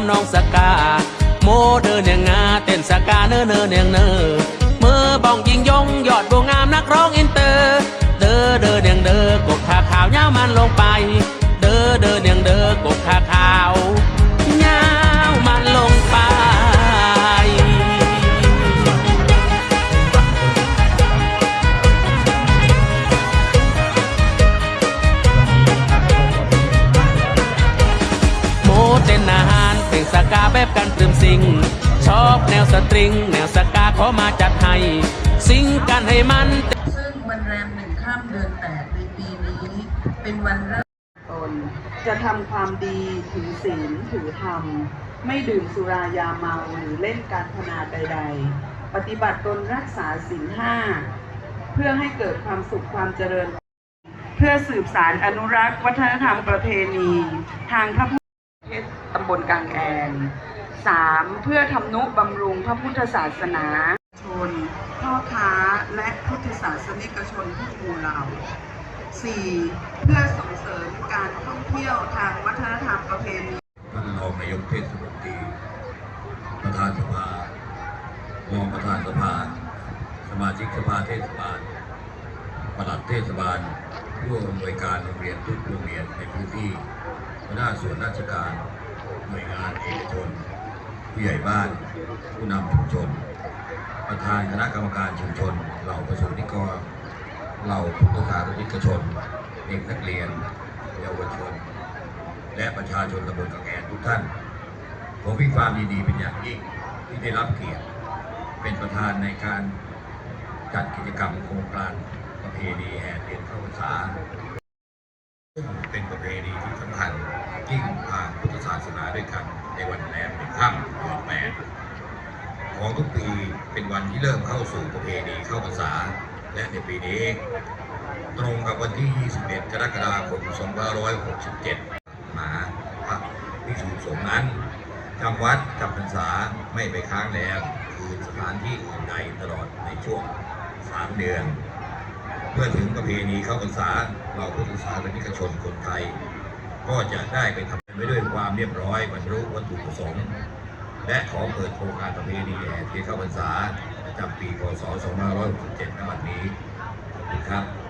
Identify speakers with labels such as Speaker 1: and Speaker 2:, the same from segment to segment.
Speaker 1: ำนองสกา โมเดินเนียงงาเต้นสกาเนอเนอเนียงเนอเมื่อบ้องยิงยงยอดบัวงามนักร้องอินเตอร์ เดอเดอเนียงเดอกบขาขาวยาวมันลงไป กันให้มัน
Speaker 2: ซึ่งวันแรมหนึ่งข้ามเดือนแปดในปีนี้ เป็นวันเริ่มต้นจะทำความดีถือศีลถือธรรม ไม่ดื่มสุรายาเมาหรือเล่นการพนาใด ๆ ปฏิบัติตนรักษาศีลห้าเพื่อให้เกิดความสุขความเจริญ เพื่อสืบสารอนุรักษ์ วัฒนธรรมประเพณี ทางพระพุทธเทศตำบลกลางแอนสามเพื่อทำนุบำรุงพระพุทธศาสนาชน พ่อค้าและพุทธศาสนิกชนทุกหมู่เหล่า 4. เพื่อส่งเสริมการท่องเที่ยวทางวัฒนธรรมประเพณี
Speaker 3: ท่านรองนายกเทศมนตรีประธานสภารองประธานสภา สมาชิกสภาเทศบาลปลัดเทศบาลผู้อำนวยการโรงเรียนทุกโรงเรียนในพื้นที่หัวหน้าส่วนราชการ หน่วยงานเอกชน ผู้ใหญ่บ้าน ผู้นำชุมชน ประธานคณะกรรมการชุมชน เหล่าประสบนิกรเหล่าพุทธศาสนิกชน เด็กนักเรียน เยาวชน และประชาชนตำบลกางแอนทุกท่าน ผมมีความดีๆเป็นอย่างยิ่งที่ได้รับเกียรติ เป็นประธานในการจัดกิจกรรมโครงการประเพณีแห่เทียนเข้าพรรษาซึ่งเป็นประเพณีที่สำคัญยิ่งทางพุทธศาสนาด้วยกันในวันแรมในค่ำเดือนแปด ของทุกปีเป็นวันที่เริ่มเข้าสู่ประเพณีเข้าพรรษา และในปีนี้ ตรงกับวันที่ 21 กรกฎาคม 2567 หมาพระภิกษุสงฆ์นั้นจำวัดจำพรรษาไม่ไปค้างแรมคืนสถานที่อื่นใดตลอดในช่วง 3 เดือน เมื่อถึงประเพณีเข้าพรรษาเราพุทธศาสนิกชนคนไทย ก็จะได้ไปทำไปด้วยความเรียบร้อยบรรลุวัตถุประสงค์ และขอเปิดโครงการประเพณีแห่เทียนเข้าพรรษาประจำปีพศ 2567ณ
Speaker 4: วันนี้ขอบ
Speaker 5: คุณครับ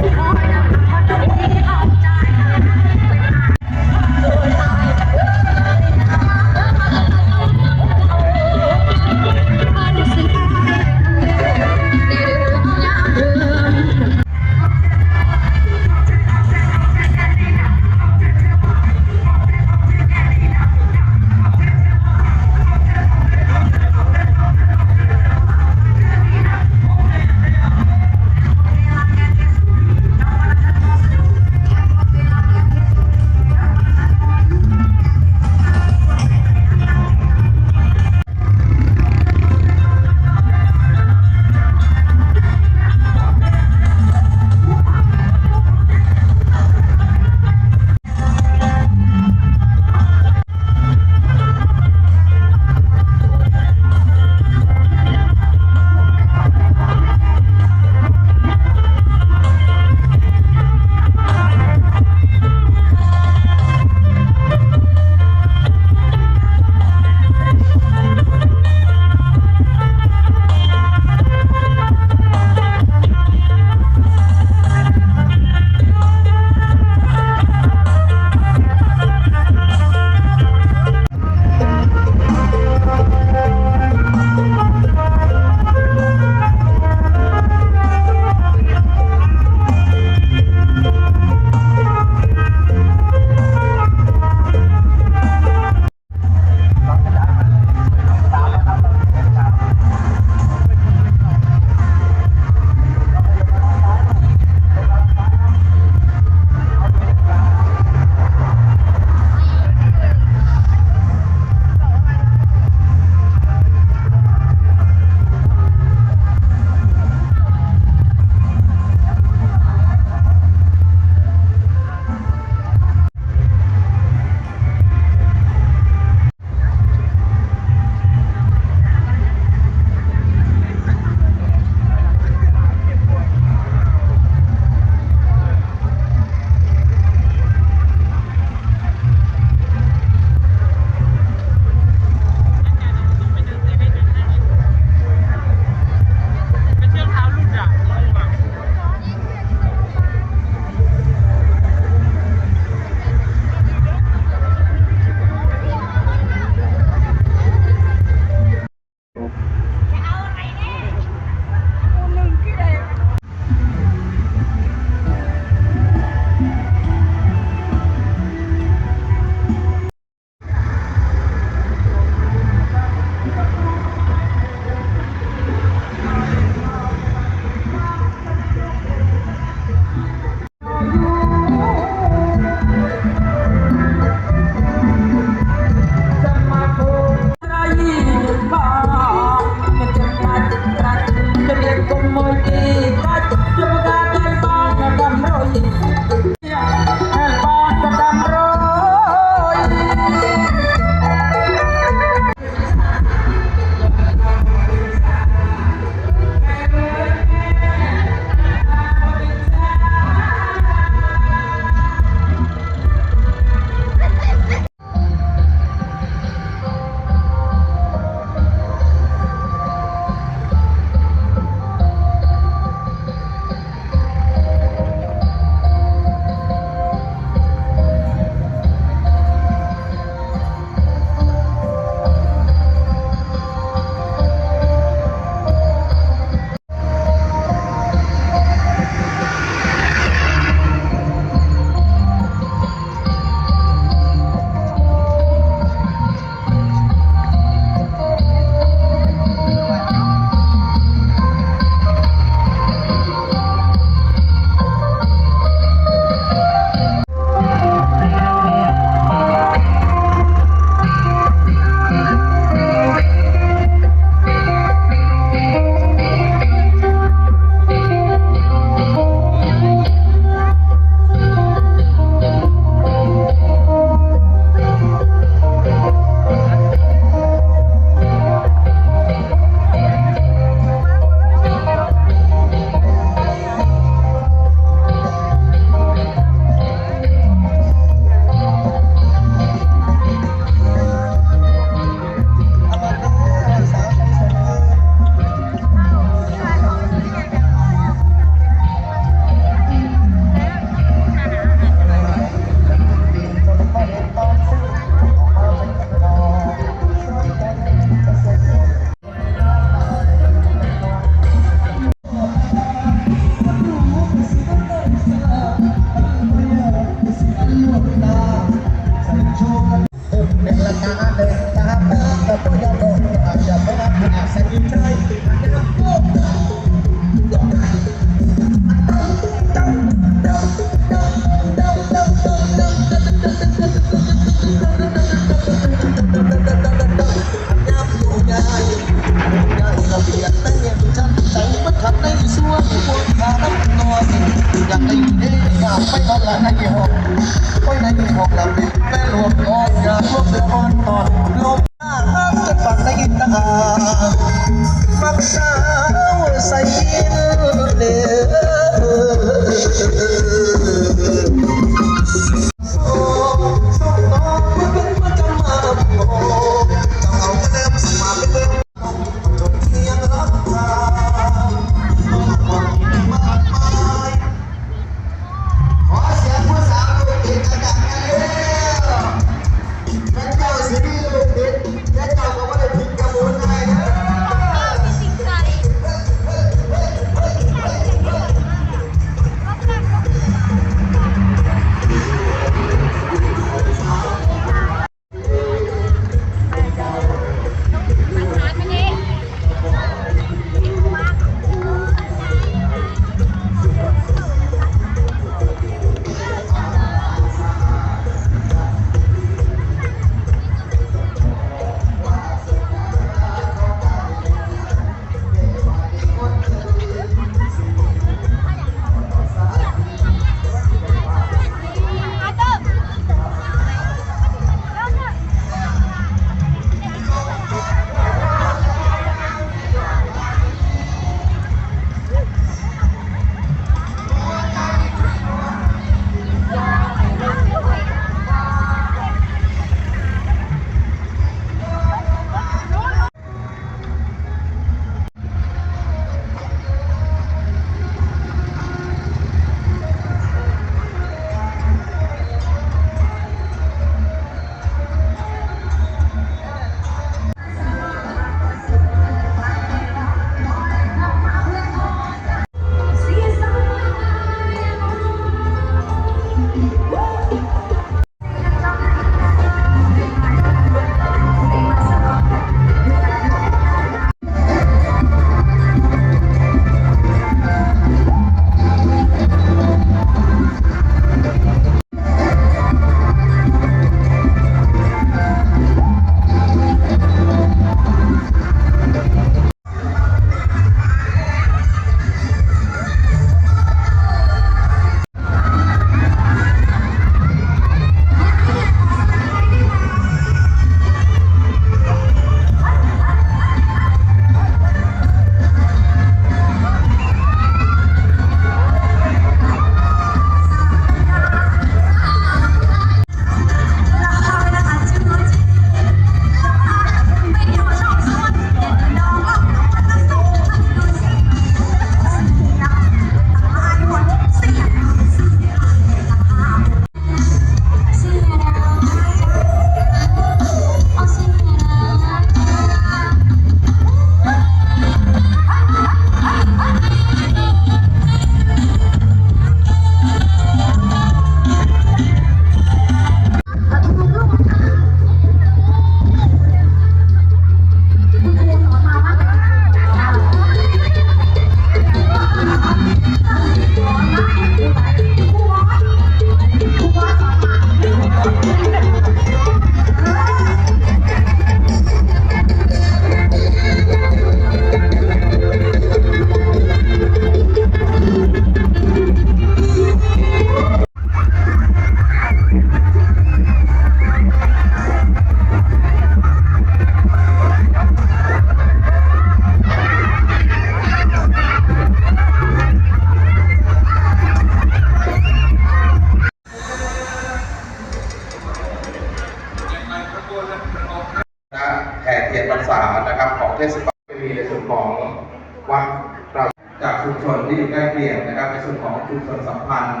Speaker 5: ส่วนของชุมชนสัมพันธ์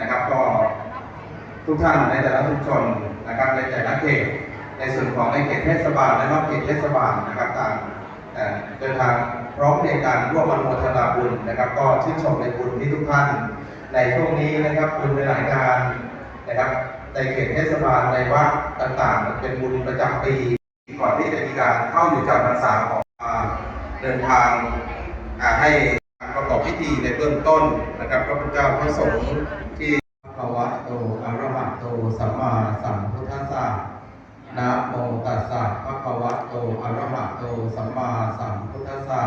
Speaker 5: นะครับ ก็ทุกท่านในแต่ละชุมชนนะครับในแต่ละเขตในส่วนของในเขตเทศบาลและนอกเขตเทศบาลนะครับต่างเดินทางพร้อมในการร่วมอนุโมทนาบุญนะครับ ก็ชื่นชมในบุญที่ทุกท่าน ในช่วงนี้นะครับบุญในหลายงานนะครับ ในเขตเทศบาลในวัดต่างๆ เป็นบุญประจำปีก่อนที่จะมีการเข้าอยู่จำพรรษาของอ่าเดินทางให้ พิธีในเบื้องต้นนะครับพระพุทธเจ้าพระสงฆ์ที่ภาวะโตอะรหะโตสัมมาสัมพุทธัสสะนะโมตัสสะภะคะวะโตอะระหะโตสัมมาสัมพุทธัสสะ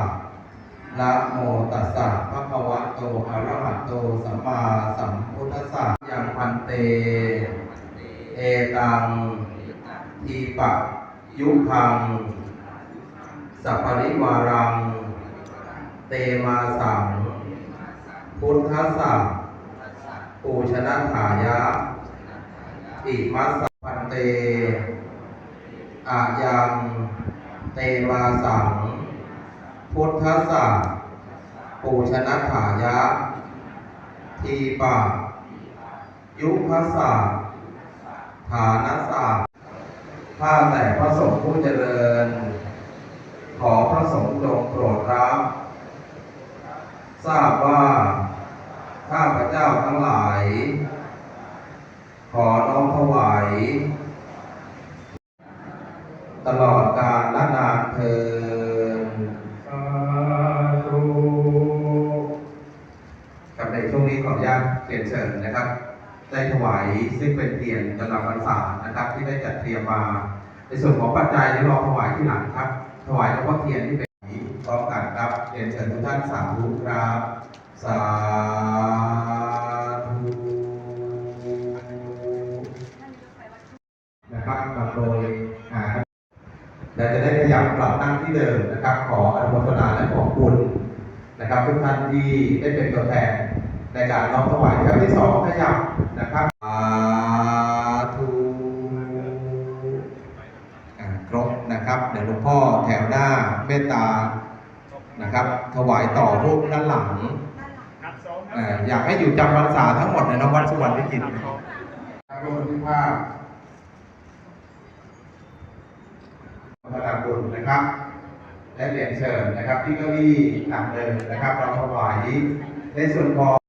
Speaker 5: นะโมตัสสะภะคะวะโตอะระหะโตสัมมาสัมพุทธัสสะยังพันเต เอตังทีปะยุพังสัพพริวารัง เตมาสัง พุทธัสสะปูชนะถายะ อิมัสสันเตอายังเตมาสัง พุทธัสสะปูชนะถายะ ทีปะ ยุพัสสะฐานัสสะข้าแต่พระสงฆ์ผู้เจริญ ขอพระสงฆ์จงโปรดรับ ทราบว่า ข้าพระเจ้าทั้งหลาย ขอน้อมถวาย ตลอดกาลและนานเทิน
Speaker 6: สาธุ
Speaker 5: กับในช่วงนี้ขออนุญาตเรียนเชิญนะครับ ได้ถวายซึ่งเป็นเทียนกำลังพรรษานะครับ ที่ได้จัดเตรียมมา ในส่วนของปัจจัยที่รอถวายที่หลังครับ ถวายเฉพาะเทียนที่เป็นสีพร้อมกันครับเรียนเชิญทุกท่านสาธุครับ สาธุนะครับนำโดยอาและจะได้ขยับกลับนั่งที่เดิมนะครับ ขออนุโมทนาและขอบคุณนะครับทุกท่านที่ได้เป็นตัวแทนในการน้อมถวายครั้งที่สองขยับนะครับสาธุอ่าครบนะครับ เดี๋ยวหลวงพ่อแถวหน้าเมตตานะครับ ถวายต่อรูปด้านหลัง
Speaker 6: นับสอง
Speaker 5: อ่าอยา กให้อยู่จำพรรษาทั้งหมดในนวัดสุวรรณวิจิตร
Speaker 6: นับสอง
Speaker 5: ครับรวมที่ภาพพระดาบุญนะครับ และเหรียญเชิญนะครับที่เก้าอี้หลังเดิมนะครับเราถวายในส่วนของ